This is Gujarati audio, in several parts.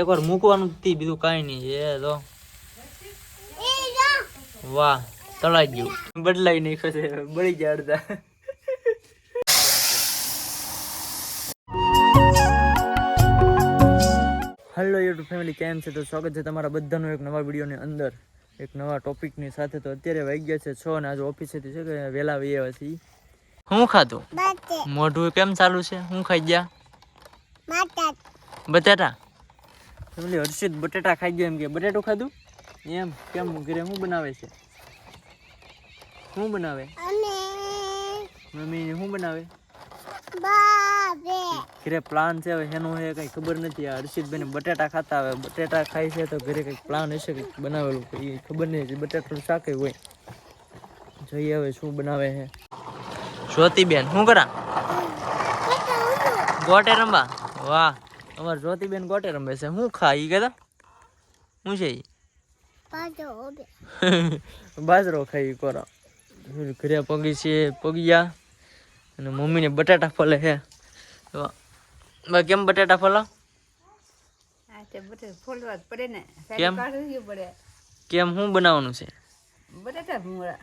એકવાર મૂકવાનું જ બીજું કાંઈ નહીં એ તો. વાહ તળાઈ ગયું. બદલાઈ નાખ્યો ખસે બળી ગયા અડધા. હેલો યુટ્યુબ ફેમિલી કેમ છે? તો સ્વાગત છે તમારા બધાનું એક નવા વિડીયોની અંદર. એક નવા ટોપિકની સાથે તો અત્યારે વાગી ગયા છે છ અને આજે ઓફિસેથી છે કે વહેલા વહી છીએ. હું ખાધું? મોઢું કેમ ચાલુ છે? હું ખાઈ ગયા? બટાટા? ફેમિલી હર્ષિત બટેટા ખાઈ ગયો એમ કે. બટેટું ખાધું? એમ કેમ? ઘરે શું બનાવે છે? શું બનાવે? મમ્મી શું બનાવે? ઘરે પ્લાન છે હવે એનું છે કઈ ખબર નથી. આ હર્ષિતભાઈને બટેટા ખાતા આવે. બટેટા ખાય છે તો ઘરે કંઈક પ્લાન હશે કંઈક બનાવેલું એ ખબર નહીં બટેટાનું શાક હોય. જોઈએ હવે શું બનાવે છે જ્યોતિબેન શું કરા? ગોટે રમવા? વાહ. અમાર જ્યોતિબેન ગોટે રમે છે. હું ખા ઈ કહેતા? હું છે બાજરો ખાઈ કોરા. ઘરે પગી છે પગિયા. અને મમ્મીને બટાટા ફલે છે તો બા કેમ બટાટા ફલો? હા કેમ? કાઢવી કેમ? શું બનાવવાનું છે? બટેટા ભૂંગળા.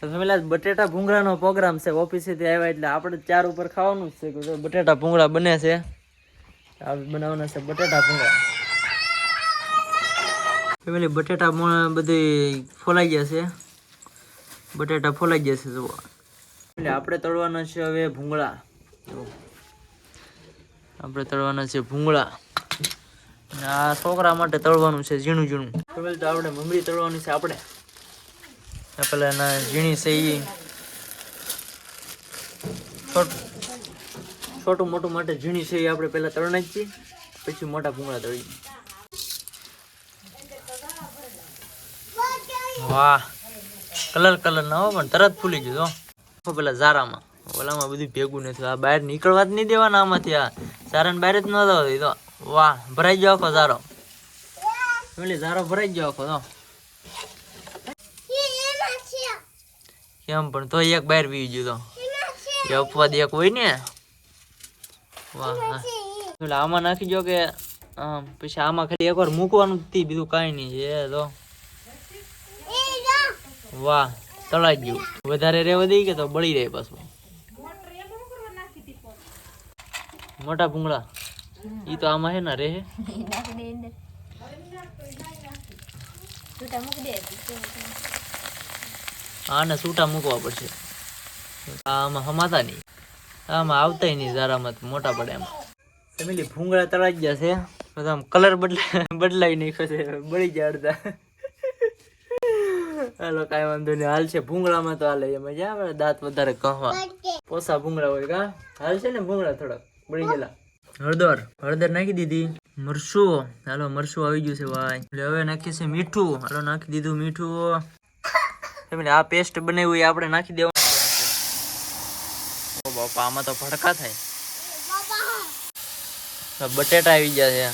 ફેમિલા બટેટા ભૂંગળાનો પ્રોગ્રામ છે. ઓફિસેથી આવ્યા એટલે આપણે ચાર ઉપર ખાવાનું જ છે. કે બટેટા ભૂંગળા બને છે. બનાવવાના છે બટેટા ભૂંગળા. ફેમિલી બટેટા બધી ફોલાઈ ગયા છે. બટેટા ફોલાઈ ગયા છે, જુઓ. એટલે આપણે તળવાના છે હવે ભૂંગળા. આપણે તળવાના છે ભૂંગળા. અને આ છોકરા માટે તળવાનું છે ઝીણું ઝીણું. ફેમિલી, તો આપણે મમરી તળવાની છે આપણે. પેલા એના ઝીણી છે ઈ. છોટ- મોટું માટે ઝીણી છે એ આપણે પહેલાં તળ નાખીએ પછી મોટા ભૂંગળા તળી વાહ કલર કલર ના હો પણ તરત ફૂલી ગયું તો પેલા ઝારામાં. ઓલામાં બધું ભેગું નથી આ બહાર નીકળવા જ નહીં દેવાના આમાંથી આ. ઝારાને બહાર જ ન થવા તો. વાહ ભરાઈ ગયો આખો ઝારો. એટલે ઝારો ભરાઈ ગયો આખો તો. કેમ પણ તો એક બહાર પી ગયું તો. એ અપવાદ એક હોય ને. વાહ આમાં નાખી જો કે પછી આમાં ખાલી એકવાર મૂકવાનું જ બીજું કાંઈ નહીં એ તો. વાહ તળાઈ ગયું. વધારે રહેવા દઈ કે તો બળી રહે પાછું. મોટા ભૂંગળા. એ તો આમાં હે ને રહે હા ને છૂટા મૂકવા પડશે. આમાં હમાતા નહીં. આમાં આવતાય નહીં જરામાં મોટા પડે એમ. ફેમિલી ભૂંગળા તળાઈ ગયા છે. બધા કલર બદલા બદલાઈ નાખ્યો છે. બળી ગયા અડધા. હાલો, કાંઈ વાંધો નહીં. હાલ છે ભૂંગળામાં તો હાલે મજા આવે. દાંત વધારે કહવા પોસા ભૂંગળા હોય કા? હાલ છે ને ભૂંગળા થોડાક. બળી ગયેલા. હળદર. હળદર નાખી દીધી. મરસુ હાલો મરસુ આવી ગયું છે ભાઈ. એટલે હવે નાખીએ છે મીઠું. હાલો, નાખી દીધું મીઠું. આ પેસ્ટ બનાવી આપણે નાખી દેવાનું બાપા આમાં તો ભડકા થાય. બટેટા આવી ગયા છે.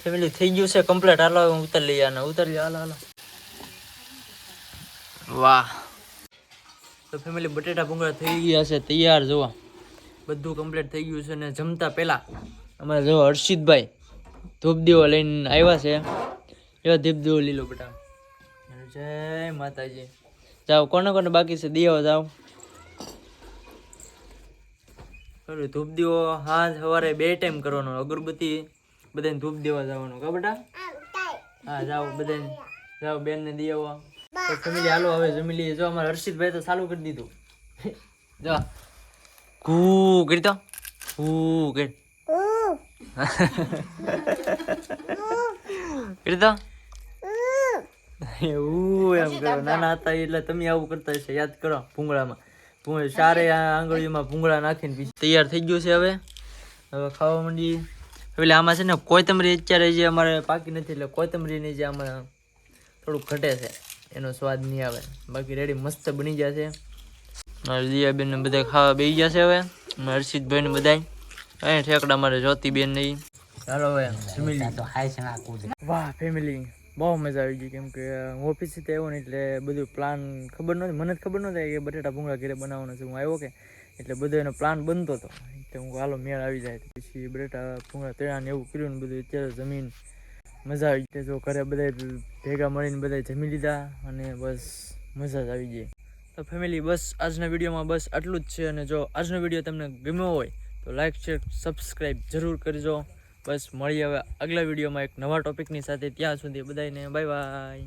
ફેમિલી થઈ ગયું છે કમ્પ્લીટ. હાલો હું ઉતર લઈએ અને ઉતરી હાલો હાલો. વાહ. તો ફેમિલી બટેટા ભૂંગળા થઈ ગયા છે. તૈયાર જોવા બધું કમ્પ્લીટ થઈ ગયું છે ને જમતા પહેલાં અમારે જો હર્ષિતભાઈ ધૂપ દીવો લઈને આવ્યા છે. એવા ધૂપ દીવો લીલો બેટા જય માતાજી. જાઓ કોને કોને બાકી છે? દીવો જાઓ. ખરું ધૂપ દીવો હા સવારે બે ટાઈમ કરવાનો અગરબત્તી બધાને ધૂપ દેવા જવાનું. કા બેટા? હા જાઓ બધાને. જાઓ બેન ને દીવો. જમીલી ફેમિલી હાલો હવે જમી લઈએ. જો અમારે હર્ષિતભાઈ તો ચાલુ કરી દીધું. જો. કુ કરી દો કુ કરી કરી દો એવું એમ કરો નાના હતા એટલે તમે આવું કરતા હશે યાદ કરો ભૂંગળામાં. ભૂંગળા ચારે આંગળીમાં ભૂંગળા નાખીને પછી તૈયાર થઈ ગયું છે હવે. હવે ખાવા માંડી. એટલે આમાં છે ને કોથમરી અત્યારે જે અમારે પાકી નથી એટલે કોથમરીની જે આમાં થોડુંક ઘટે છે એનો સ્વાદ નહીં આવે. બાકી રેડી મસ્ત બની જશે છે. મારે દિયાબેન ને બધા ખાવા બેસી ગયા છે હવે. મારા હર્ષિતભાઈ ને બધા અહીં ઠેકડા મારે જ્યોતિબેન નહીં. ચાલો હવે ફેમિલી. વાહ ફેમિલી. બહુ મજા આવી ગઈ કેમ કે ઓફિસથી આવ્યો ને એટલે બધું પ્લાન ખબર નહોતી. મને જ ખબર નહોતી કે બટેટા ભૂંગળા ઘરે બનાવવાનો છે. હું આવ્યો કે એટલે બધો એનો પ્લાન બનતો હતો. એટલે હું હાલો મેળ આવી જાય. પછી બટેટા ભૂંગળા તળ્યા ને એવું કર્યું ને બધું. અત્યારે જમીન મજા આવી જાય જો ઘરે બધા ભેગા મળીને બધા જમી લીધા અને બસ મજા જ આવી ગઈ. તો ફેમિલી બસ આજના વિડીયોમાં બસ આટલું જ છે. અને જો આજનો વીડિયો તમને ગમ્યો હોય તો લાઈક શેર સબસ્ક્રાઈબ જરૂર કરજો. બસ મળીએ હવે આગલા વિડીયોમાં એક નવા ટોપિકની સાથે ત્યાં સુધી બધાને બાય બાય